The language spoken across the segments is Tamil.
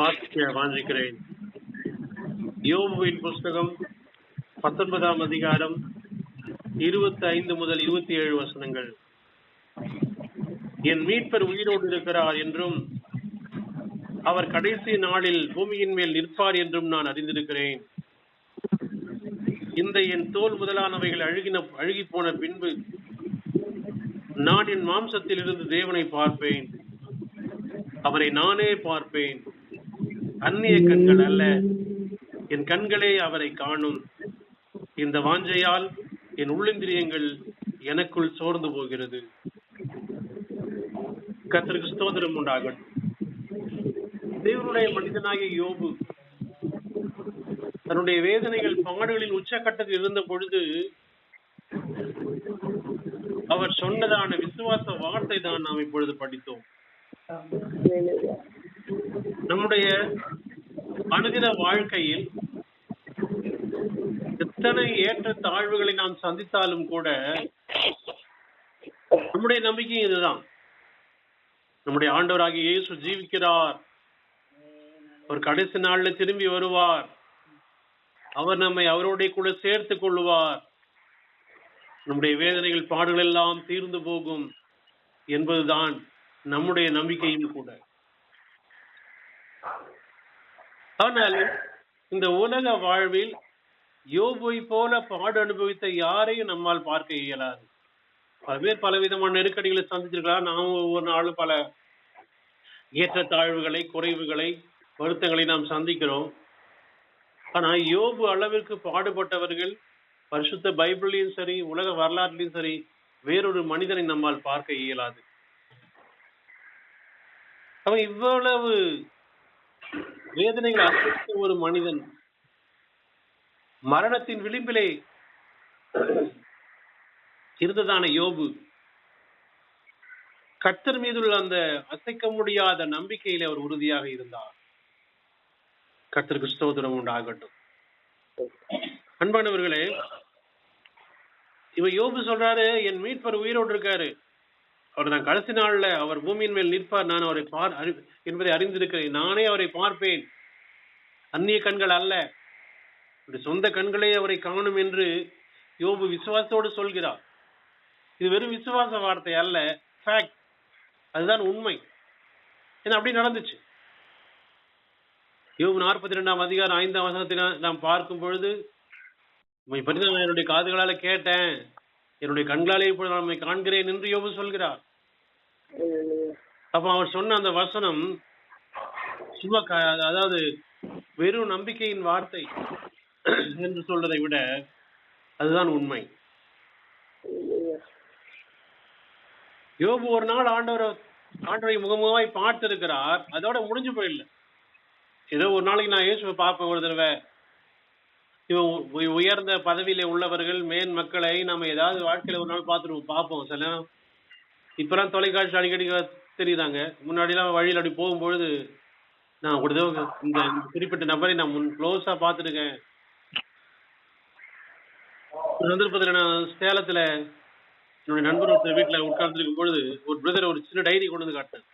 வாசிக்கிறேன் வாஞ்சிக்கிறேன். யோபுவின் புஸ்தகம் பத்தொன்பதாம் அதிகாரம் இருபத்தி ஐந்து முதல் இருபத்தி ஏழு வசனங்கள். என் மீட்பர் உயிரோடு இருக்கிறார் என்றும் அவர் கடைசி நாளில் பூமியின் மேல் நிற்பார் என்றும் நான் அறிந்திருக்கிறேன். இந்த என் தோல் முதலானவைகள் அழுகின அழுகி போன பின்பு நான் என் மாம்சத்தில் இருந்து தேவனை பார்ப்பேன். அவரை நானே பார்ப்பேன். அந்நிய கண்கள் அல்ல. என் கண்களே அவரை காணும். இந்த வாஞ்சையால் என் உள்ளிந்திரியங்கள் எனக்குள் சோர்ந்து போகிறது. கர்த்தருக்கு ஸ்தோத்திரம் உண்டாகட்டும். தேவனுடைய மனிதனாகிய யோபு தன்னுடைய வேதனைகள் பாடுகளின் உச்சக்கட்டத்தில் இருந்த பொழுது அவர் சொன்னதான விசுவாச வார்த்தை தான் நாம் இப்பொழுது படித்தோம். நம்முடைய மனித வாழ்க்கையில் எத்தனை ஏற்ற தாழ்வுகளை நாம் சந்தித்தாலும் கூட நம்முடைய நம்பிக்கை இதுதான். நம்முடைய ஆண்டவராகிய இயேசு ஜீவிக்கிறார். அவர் கடைசி நாள்ல திரும்பி வருவார். அவர் நம்மை அவரோட கூட சேர்த்து கொள்வார் நம்முடைய வேதனைகள் பாடுகள் எல்லாம் தீர்ந்து போகும் என்பதுதான் நம்முடைய நம்பிக்கையும் கூட. ஆனால் இந்த உலக வாழ்வில் யோபுவை போல பாடு அனுபவித்த யாரையும் நம்மால் பார்க்க இயலாது. பல பலவிதமான நெருக்கடிகளை சந்திச்சிருக்கலாம் நாம் ஒவ்வொரு நாளும் பல ஏற்றத்தாழ்வுகளை குறைவுகளை வருத்தங்களை நாம் சந்திக்கிறோம். ஆனா யோபு அளவிற்கு பாடுபட்டவர்கள் பரிசுத்த பைபிள்லயும் சரி உலக வரலாற்றிலையும் சரி வேறொரு மனிதனை நம்மால் பார்க்க இயலாது. அவன் இவ்வளவு வேதனைகள் அனுபவித்த ஒரு மனிதன் மரணத்தின் விளிம்பிலே இருந்ததான யோபு. கர்த்தர் மீதுள்ள அந்த அசைக்க முடியாத நம்பிக்கையில அவர் உறுதியாக இருந்தார். கர்த்தருக்கு ஸ்தோத்திரம் உண்டாகட்டும். அன்பானவர்களே இவ யோபு சொல்றாரு என் மீட்பர் உயிரோடு இருக்காரு. அவர் நான் கடைசி நாள்ல அவர் பூமியின் மேல் நிற்பார். நான் அவரை பார் அறி- என்பதை அறிந்திருக்கிறேன். நானே அவரை பார்ப்பேன். அந்நிய கண்கள் அல்ல. அவருடைய சொந்த கண்களே அவரை காணும் என்று யோபு விசுவாசத்தோடு சொல்கிறார். இது வெறும் விசுவாச வார்த்தை அல்ல ஃபேக்ட் அதுதான் உண்மை. ஏன்னா அப்படி நடந்துச்சு. யோபு நாற்பத்தி ரெண்டாம் அதிகாரம் ஐந்தாம் வசனத்தில் நாம் பார்க்கும் பொழுது உண்மை பற்றி நான் என்னுடைய காதுகளால கேட்டேன். என்னுடைய கண்களாலே இப்பொழுது நான் காண்கிறேன் என்று யோபு சொல்கிறார். அப்ப அவர் சொன்ன அந்த வசனம் சும்மா அதாவது வெறும் நம்பிக்கையின் வார்த்தை என்று சொல்றதை விட அதுதான் உண்மை. யோபு ஒரு நாள் ஆண்டவரை ஆண்டவரை முகமுகமாய் பார்த்திருக்கிறார். அதோட முடிஞ்சு போயிடல ஏதோ ஒரு நாளைக்கு நான் இயேசுவை பார்ப்பேன் ஒரு தடவை. இவன் உயர்ந்த பதவியில உள்ளவர்கள் மேன் மக்களை நம்ம ஏதாவது வாழ்க்கையில ஒரு நாள் பார்த்துருவோம் பார்ப்போம். சில இப்பெல்லாம் தொலைக்காட்சி அடிக்கடி தெரியுதாங்க? முன்னாடிலாம் வழியில் அப்படி போகும்பொழுது நான் ஒரு தடவை இந்த குறிப்பிட்ட நபரை நான் முன் க்ளோஸா பார்த்துருக்கேன். ஒரு சந்தர்ப்பத்தில் நான் சேலத்துல என்னுடைய நண்பர் ஒருத்தர் வீட்டில் உட்கார்ந்துருக்கும் பொழுது ஒரு பிரதர் ஒரு சின்ன டைரி கொண்டு வந்து காட்டினேன்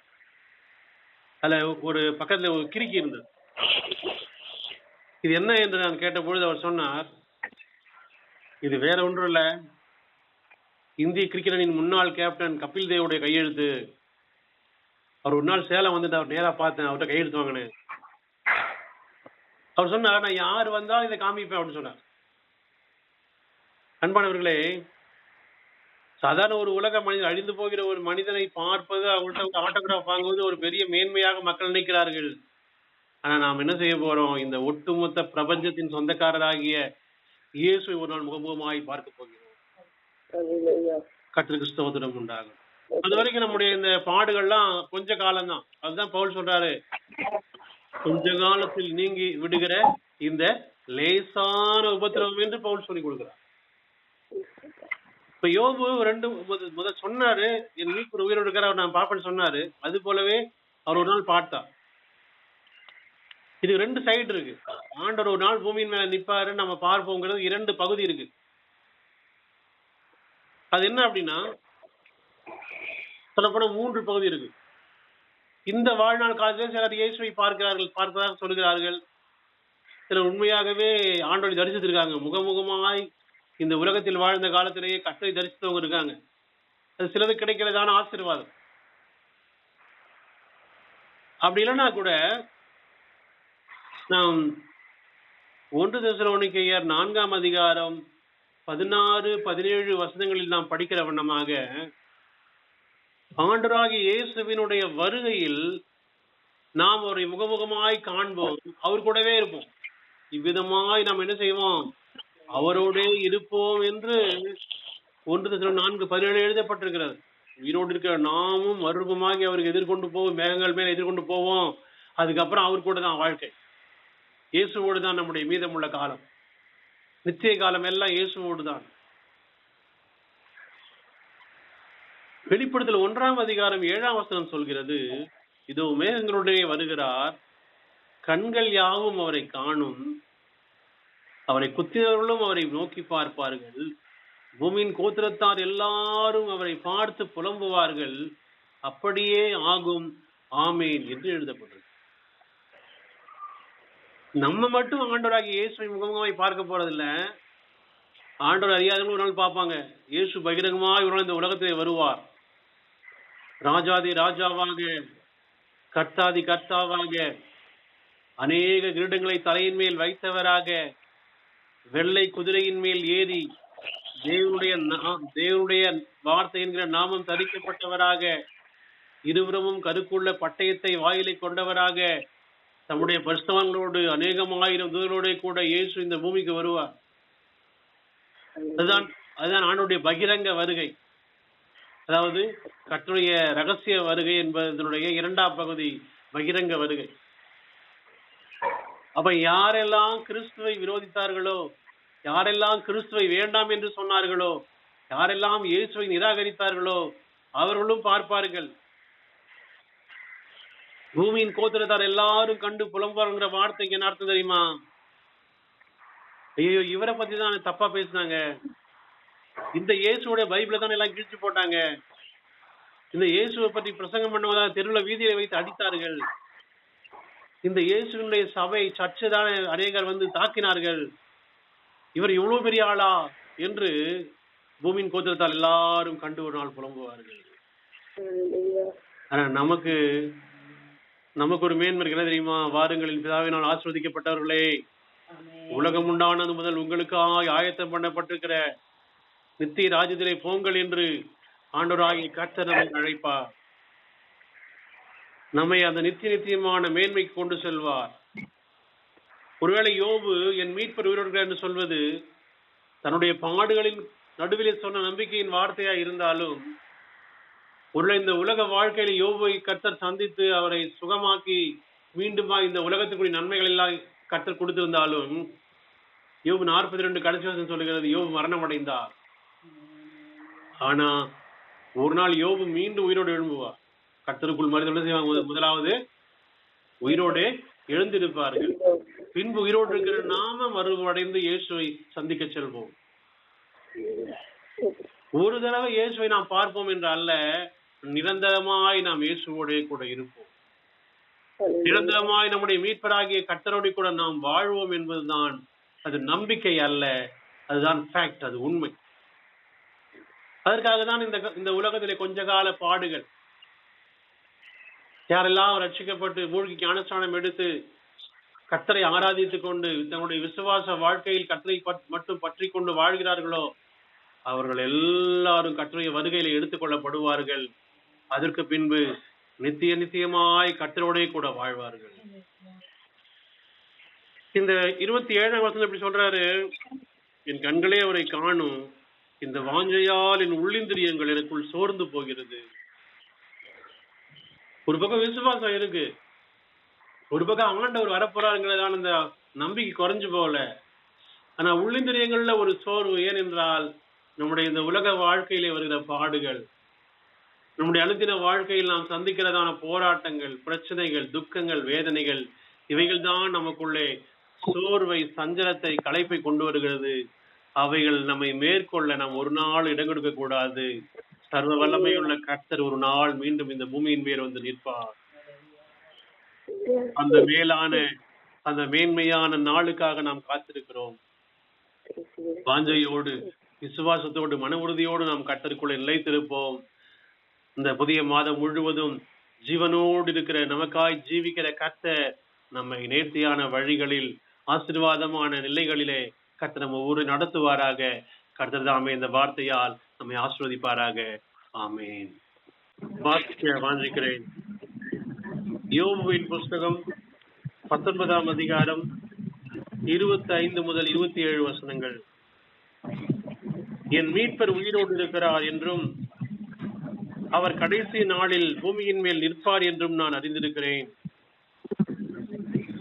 அதுல ஒரு பக்கத்துல ஒரு கிறுக்கி இருந்தது இது என்ன என்று நான் கேட்ட பொழுது அவர் சொன்னார் இது வேற ஒன்றும் இல்ல. இந்திய கிரிக்கெட் அணியின் முன்னாள் கேப்டன் கபில் தேவுடைய கையெழுத்து. அவர் ஒரு நாள் சேலம் வந்துட்டு அவர் நேரா பார்த்தேன் அவர்கிட்ட கையெழுத்து வாங்கினேன். அவர் சொன்னார் நான் யார் வந்தாலும் இதை காமிப்பேன் அப்படின்னு சொன்னார். அன்பானவர்களே சாதாரண ஒரு உலக மனிதன் அழிந்து போகிற ஒரு மனிதனை பார்ப்பது அவங்கள்ட்ட ஆட்டோகிராஃப் வாங்குவது ஒரு பெரிய மேன்மையாக மக்கள் நினைக்கிறார்கள். ஆனா நாம் என்ன செய்ய போறோம்? இந்த ஒட்டுமொத்த பிரபஞ்சத்தின் சொந்தக்காரராகிய இயேசுவை ஒரு நாள் முகமுகமாய் பார்க்க போகிறோம். கர்த்தருக்கு ஸ்தோத்திரம் உண்டாகும். அது வரைக்கும் நம்முடைய இந்த பாடுகள்லாம் கொஞ்ச காலம்தான். அதுதான் பவுல் சொல்றாரு. கொஞ்ச காலத்தில் நீங்கி விடுகிற இந்த லேசான உபத்திரவம் என்று பவுல் சொல்லி கொடுக்கிறார். இப்ப யோபு ரெண்டு முதல் சொன்னாரு என் மீட்பர் உயிரோடு இருக்கிற அவர் நான் பார்ப்பேன்னு சொன்னாரு. அது போலவே அவர் ஒரு நாள் பார்த்தார். இது ரெண்டு சைடு இருக்கு. ஆண்டவர் ஒரு நாள் பூமியின் மேல நிப்பாரு நம்ம பார்ப்போங்கிறது இரண்டு பகுதி இருக்கு. அது என்ன அப்படின்னா சொல்லப்போனா மூன்று பகுதி இருக்கு. இந்த வாழ்நாள் காலத்திலே சிலர் இயேசுவை பார்க்கிறார்கள் பார்ப்பதாக சொல்கிறார்கள். சிலர் உண்மையாகவே ஆண்டோடி தரிசித்திருக்காங்க. முகமுகமாய் இந்த உலகத்தில் வாழ்ந்த காலத்திலேயே கட்டளை தரிசித்தவங்க இருக்காங்க. அது சிலது கிடைக்கிறதான ஆசீர்வாதம். அப்படி இல்லைன்னா கூட நாம் ஒன்று தெசலோனிக்கேயர் நான்காம் அதிகாரம் பதினாறு பதினேழு வசனங்களில் நாம் படிக்கிற வண்ணமாக ஆண்டராகி இயேசுவினுடைய வருகையில் நாம் அவரை முகமுகமாய் காண்போம். அவர் கூடவே இருப்போம். இவ்விதமாய் நாம் என்ன செய்வோம்? அவரோட இருப்போம் என்று ஒன்று சில நான்கு பதினேழு எழுதப்பட்டிருக்கிறது. உயிரோடு இருக்கிற நாமும் மறுபமாகி அவருக்கு எதிர்கொண்டு போவோம். மேகங்கள் மேல் எதிர்கொண்டு போவோம். அதுக்கப்புறம் அவர் கூட தான் வாழ்க்கை. இயேசுவோடு தான் நம்முடைய மீதமுள்ள காலம். நித்திய காலம் எல்லாம் இயேசுவோடு தான். வெளிப்படுத்தல் ஒன்றாம் அதிகாரம் ஏழாம் வசனம் சொல்கிறது இதோ மேகங்களுடைய வருகிறார் கண்கள் யாவும் அவரை காணும் அவரை குத்தினவர்களும் அவரை நோக்கி பார்ப்பார்கள் பூமியின் கோத்திரத்தார் எல்லாரும் அவரை பார்த்து புலம்புவார்கள் அப்படியே ஆகும் ஆமேன் என்று எழுதப்பட்டது. நம்ம மட்டும் ஆண்டவராகி இயேசுவை முகமுகமாய் பார்க்க போறதில்ல. ஆண்டோர் அறியாதவங்களும் ஒரு நாள் பார்ப்பாங்க இயேசு பகிரங்கமாய் ஒரு நாள் இந்த உலகத்திலே வருவார். ராஜாதி ராஜாவாக கர்த்தாதி கர்த்தாவாக அநேக கிரீடங்களை தலையின் மேல் வைத்தவராக வெள்ளை குதிரையின் மேல் ஏறி தேவனுடைய தேவனுடைய வார்த்தை என்கிற நாமம் தரிக்கப்பட்டவராக இருபுறமும் கருக்குள்ள பட்டயத்தை வாயிலை கொண்டவராக தம்முடைய பரிசுத்தவான்களோடு அநேகமாயிரம் தூதரோட கூட இயேசு இந்த பூமிக்கு வருவார். அதுதான் அதுதான் ஆண்டுடைய பகிரங்க வருகை. அதாவது கற்றுடைய ரகசிய வருகை என்பதனுடைய இரண்டாம் பகுதி பகிரங்க வருகை. அப்ப யாரெல்லாம் கிறிஸ்துவை விரோதித்தார்களோ யாரெல்லாம் கிறிஸ்துவை வேண்டாம் என்று சொன்னார்களோ யாரெல்லாம் இயேசுவை நிராகரித்தார்களோ அவர்களும் பார்ப்பார்கள். பூமியின் கோத்திரத்தார் எல்லாரும் கண்டு புலம்புவாருங்கிற வார்த்தைக்கு என்ன அர்த்தம் தெரியுமா? ஐயோ இவரை பத்தி தான் தப்பா பேசினாங்க. இந்த இயேசுவோட பைபிளை தான் எல்லாம் கிழிச்சு போட்டாங்க? இந்த இயேசுவை பற்றி பிரசங்கம் பண்ணுவதா தெருவில் வீதியில வைத்து அடித்தார்கள். இந்த இயேசுவினுடைய சபை சர்ச்சை தான் அநேகர் வந்து தாக்கினார்கள். இவர் இவ்வளவு பெரிய ஆளா? என்று பூமியின் கோத்திரத்தால் எல்லாரும் கண்டு ஒரு நாள் புலம்புவார்கள். ஆனா நமக்கு நமக்கு ஒரு மேன்மை இருக்கு என்ன தெரியுமா? வாருங்களின் பிதாவினால் ஆஸ்வதிக்கப்பட்டவர்களே. உலகம் உண்டானது முதல் உங்களுக்காக ஆயத்தம் பண்ணப்பட்டிருக்கிற நித்திய ராஜ்யத்திலே போங்கள் என்று ஆண்டோராகி கர்த்தர் நம்மை அழைப்பார். நம்மை அந்த நித்திய நித்தியமான மேன்மைக்கு கொண்டு செல்வார். ஒருவேளை யோபு என் மீட்பர் உயிரோடுகிறார் என்று சொல்வது தன்னுடைய பாடுகளின் நடுவிலே சொன்ன நம்பிக்கையின் வார்த்தையா இருந்தாலும் ஒருவேளை இந்த உலக வாழ்க்கையில யோபுவை கர்த்தர் சந்தித்து அவரை சுகமாக்கி மீண்டுமா இந்த உலகத்துக்குரிய நன்மைகள் எல்லாம் கர்த்தர் கொடுத்திருந்தாலும் யோபு நாற்பத்தி ரெண்டு கடைசி வருஷம் சொல்லுகிறது யோபு மரணம் அடைந்தார் ஆனா ஒரு நாள் யோபு மீண்டும் உயிரோடு எழும்புவார். கத்தருக்குள் மருந்து என்ன செய்வாங்க? முதலாவது உயிரோடு எழுந்திருப்பார்கள். பின்பு உயிரோடு இருக்கிற நாம மறுவடைந்து இயேசுவை சந்திக்க செல்வோம். ஒரு தடவை இயேசுவை நாம் பார்ப்போம் என்று அல்ல நிரந்தரமாய் நாம் இயேசுவோடே கூட இருப்போம். நிரந்தரமாய் நம்முடைய மீட்பராகிய கர்த்தரோடு கூட நாம் வாழ்வோம் என்பதுதான் அது நம்பிக்கை அல்ல அதுதான் ஃபேக்ட் அது உண்மை. அதற்காக தான் இந்த இந்த உலகத்திலே கொஞ்ச கால பாடுகள். யாரெல்லாம் ரட்சிக்கப்பட்டு மூழ்கி ஞானஸ்தானம் எடுத்து கத்தரை ஆராதித்துக் கொண்டு தன்னுடைய விசுவாச வாழ்க்கையில் கத்தரை மட்டும் பற்றி கொண்டு வாழ்கிறார்களோ அவர்கள் எல்லாரும் கர்த்தருடைய வருகையில எடுத்துக் கொள்ளப்படுவார்கள். அதற்கு பின்பு நித்திய நித்தியமாய் கத்தரோடே கூட வாழ்வார்கள். இந்த இருபத்தி ஏழாம் வருஷம் எப்படி சொல்றாரு என் கண்களே அவரை காணும் இந்த வாஞ்சையால் என் உள்ளிந்திரியங்கள் எனக்குள் சோர்ந்து போகிறது. ஒரு பக்கம் விசுவாசம் இருக்கு. ஒரு பக்கம் ஆண்டவர் வரப்போறாருங்கிறதான அந்த நம்பிக்கை குறைஞ்சு போகல. ஆனா உள்ளிந்திரியங்கள்ல ஒரு சோர்வு ஏனென்றால் நம்முடைய இந்த உலக வாழ்க்கையிலே வருகிற பாடுகள் நம்முடைய அனுதின வாழ்க்கையில் நாம் சந்திக்கிறதான போராட்டங்கள் பிரச்சனைகள் துக்கங்கள் வேதனைகள் இவைகள் தான் நமக்குள்ளே சோர்வை சஞ்சலத்தை களைப்பை கொண்டு வருகிறது. அவைகள் நம்மை மேற்கொள்ள நாம் ஒரு நாள் இடம் கொடுக்க கூடாது. சர்வ வல்லமையுள்ள கர்த்தர் ஒரு நாள் மீண்டும் இந்த பூமியின் மேல் வந்து நிற்பார். அந்த மேலான அந்த மேன்மையான நாளுக்காக நாம் காத்திருக்கிறோம். வாஞ்சையோடு விசுவாசத்தோடு மன உறுதியோடு நாம் கர்த்தருக்குள்ள நிலைத்திருப்போம். இந்த புதிய மாதம் முழுவதும் ஜீவனோடு இருக்கிற நமக்காய் ஜீவிக்கிற கர்த்தர் நம்மை நேர்த்தியான வழிகளில் ஆசீர்வாதமான நிலைகளிலே கர்த்தர் நம்ம ஊரை நடத்துவாராக. கர்த்தர் தாமே இந்த வார்த்தையால் நம்மை ஆசிர்வதிப்பாராக. ஆமேன். வாசிக்க வாஞ்சிக்கிறேன். யோபுவின் புஸ்தகம் பத்தொன்பதாம் அதிகாரம் இருபத்தி ஐந்து முதல் இருபத்தி ஏழு வசனங்கள். என் மீட்பர் உயிரோடு இருக்கிறார் என்றும் அவர் கடைசி நாளில் பூமியின் மேல் நிற்பார் என்றும் நான் அறிந்திருக்கிறேன்.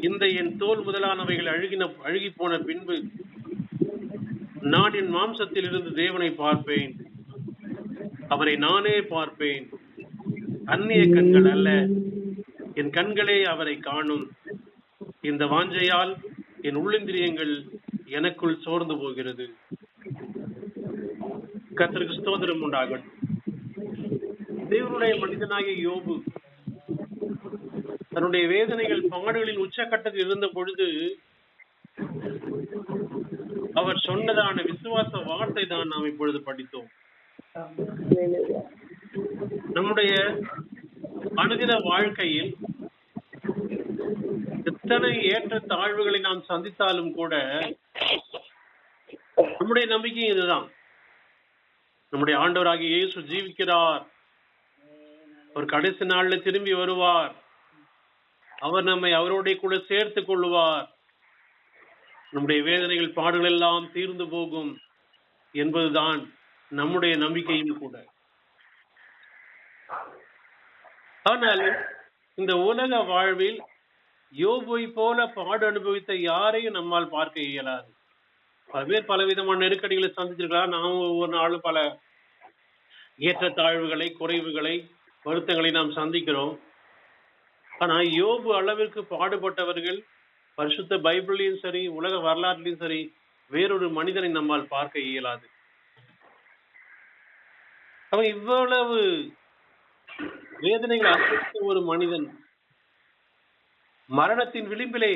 இந்த என் தோல் முதலானவைகள் அழுகின அழுகி போன பின்பு நான் என் மாம்சத்தில் இருந்து தேவனை பார்ப்பேன். அவரை நானே பார்ப்பேன். அந்நிய கண்கள் அல்ல. என் கண்களே அவரை காணும். இந்த வாஞ்சையால் என் உள்ளிந்திரியங்கள் எனக்குள் சோர்ந்து போகிறது. கத்திற்கு ஸ்தோதிரம் உண்டாகும் தேவனுடைய மனிதனாகிய யோபு தன்னுடைய வேதனைகள் பாடுகளின் உச்சக்கட்டத்தில் இருந்த பொழுது அவர் சொன்னதான விசுவாச வார்த்தை தான் நாம் இப்பொழுது படித்தோம். நம்முடைய அனுதின வாழ்க்கையில் எத்தனை ஏற்ற தாழ்வுகளை நாம் சந்தித்தாலும் கூட நம்முடைய நம்பிக்கை இதுதான். நம்முடைய ஆண்டவராகிய இயேசு ஜீவிக்கிறார். அவர் கடைசி நாள்ல திரும்பி வருவார். அவர் நம்மை அவருடைய கூட சேர்த்துக் கொள்வார் நம்முடைய வேதனைகள் பாடுகள் எல்லாம் தீர்ந்து போகும் என்பதுதான் நம்முடைய நம்பிக்கையும் கூட. ஆனால் இந்த உலக வாழ்வில் யோபுவை போல பாடு அனுபவித்த யாரையும் நம்மால் பார்க்க இயலாது. பல்வேறு பலவிதமான நெருக்கடிகளை சந்திச்சிருக்கலாம் நாம் ஒவ்வொரு நாளும் பல ஏற்றத்தாழ்வுகளை குறைவுகளை வருத்தங்களை நாம் சந்திக்கிறோம். ஆனா யோபு அளவிற்கு பாடுபட்டவர்கள் பரிசுத்த பைபிள்லயும் சரி உலக வரலாற்றிலும் சரி வேறொரு மனிதனை நம்மால் பார்க்க இயலாது. அவன் இவ்வளவு வேதனைகள் அனுபவித்த ஒரு மனிதன் மரணத்தின் விளிம்பிலே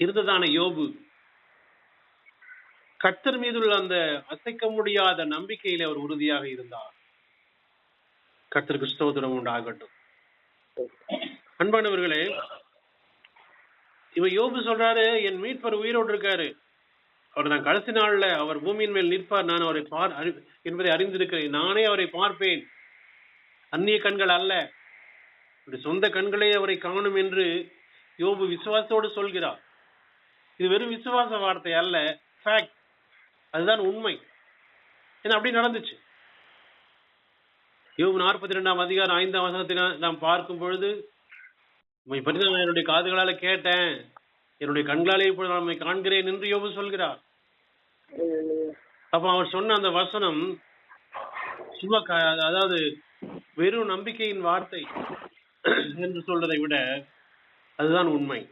இருந்ததான யோபு கர்த்தர் மீதுள்ள அந்த அசைக்க முடியாத நம்பிக்கையில அவர் உறுதியாக இருந்தார். கர்த்தருக்கு ஸ்தோத்திரம் உண்டாகட்டும். அன்பானவர்களே இவ யோபு சொல்றாரு என் மீட்பர் உயிரோடு இருக்காரு. அவர் நான் கடைசி நாள்ல அவர் பூமியின் மேல் நிற்பார் நான் அவரை பார் அறி- என்பதை அறிந்திருக்கிறேன். நானே அவரை பார்ப்பேன். அந்நிய கண்கள் அல்ல. சொந்த கண்களே அவரை காணும் என்று யோபு விசுவாசத்தோடு சொல்கிறார். இது வெறும் விசுவாச வார்த்தை அல்ல ஃபேக்ட் அதுதான் உண்மை. ஏன்னா அப்படி நடந்துச்சு. யோபு நாற்பத்தி ரெண்டாம் அதிகாரம் ஐந்தாம் வசனத்தை நாம் பார்க்கும் பொழுது உம்மை பற்றி நான் என்னுடைய காதுகளால கேட்டேன். என்னுடைய கண்களாலே இப்பொழுது நான் உம்மை காண்கிறேன் என்று யோபு சொல்கிறார். அப்ப அவர் சொன்ன அந்த வசனம் சும்மா க- அதாவது வெறும் நம்பிக்கையின் வார்த்தை என்று சொல்றதை விட அதுதான் உண்மை.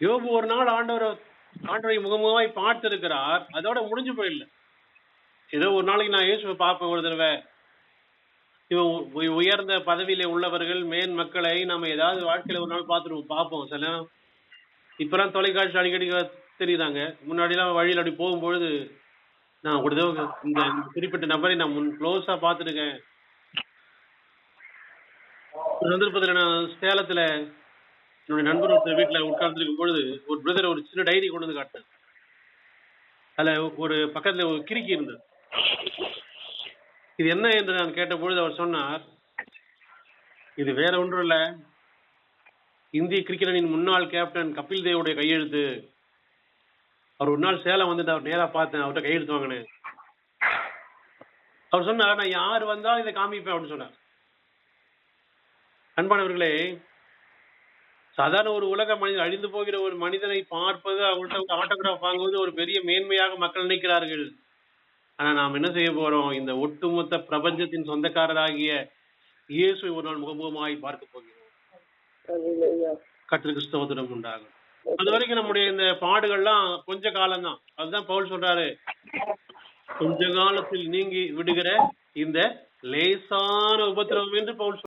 யோபு ஒரு நாள் ஆண்டவரை ஆண்டவரை முகமுகமாய் பார்த்திருக்கிறார். அதோட முடிஞ்சு போயிடல ஏதோ ஒரு நாளைக்கு நான் இயேசுவை பார்ப்பேன் ஒரு தடவை. இவன் உ- உயர்ந்த பதவியில உள்ளவர்கள் மேன் மக்களை நம்ம ஏதாவது வாழ்க்கையில ஒரு நாள் பார்த்துருவோம் பார்ப்போம் சில இப்பெல்லாம் தொலைக்காட்சி அடிக்கடி தெரியுதாங்க? முன்னாடிலாம் வழியில் அப்படி போகும்பொழுது நான் ஒரு தடவை இந்த குறிப்பிட்ட நபரை நான் முன் க்ளோஸா பார்த்துருக்கேன். சந்தர்ப்பத்தில் நான் சேலத்துல என்னுடைய நண்பர் ஒருத்தர் வீட்டில் உட்கார்ந்துருக்கும் பொழுது ஒரு பிரதர் ஒரு சின்ன டைரி கொண்டு வந்து காட்டினேன் அதுல ஒரு பக்கத்துல ஒரு கிறுக்கி இருந்தது இது என்ன என்று நான் கேட்டபொழுது அவர் சொன்னார் இது வேற ஒன்றும் இல்ல இந்திய கிரிக்கெட் அணியின் முன்னாள் கேப்டன் கபில் தேவுடைய கையெழுத்து. அவர் ஒரு நாள் சேலம் வந்துட்டு அவர் நேரா பார்த்தேன் அவர்கிட்ட கையெழுத்து வாங்கினேன். அவர் சொன்னார் நான் யார் வந்தாலும் இதை காமிப்பேன் அப்படின்னு சொன்னார். அன்பானவர்களே சாதாரண ஒரு உலக மனிதன் அழிந்து போகிற ஒரு மனிதனை பார்ப்பது அவங்கள்ட்ட ஆட்டோகிராஃப் வாங்குவது ஒரு பெரிய மேன்மையாக மக்கள் நினைக்கிறார்கள். ஆனா நாம் என்ன செய்ய போறோம்? இந்த ஒட்டுமொத்த பிரபஞ்சத்தின் சொந்தக்காரராகிய இயேசுவை ஒரு நாள் முகமுகமாய் பார்க்க போகிறோம். கர்த்தருக்கு ஸ்தோத்திரம் உண்டாகும். அது வரைக்கும் நம்முடைய இந்த பாடுகள்லாம் கொஞ்ச காலம்தான். அதுதான் பவுல் சொல்றாரு. கொஞ்ச காலத்தில் நீங்கி விடுகிற இந்த லேசான உபத்திரவம் என்று பவுல்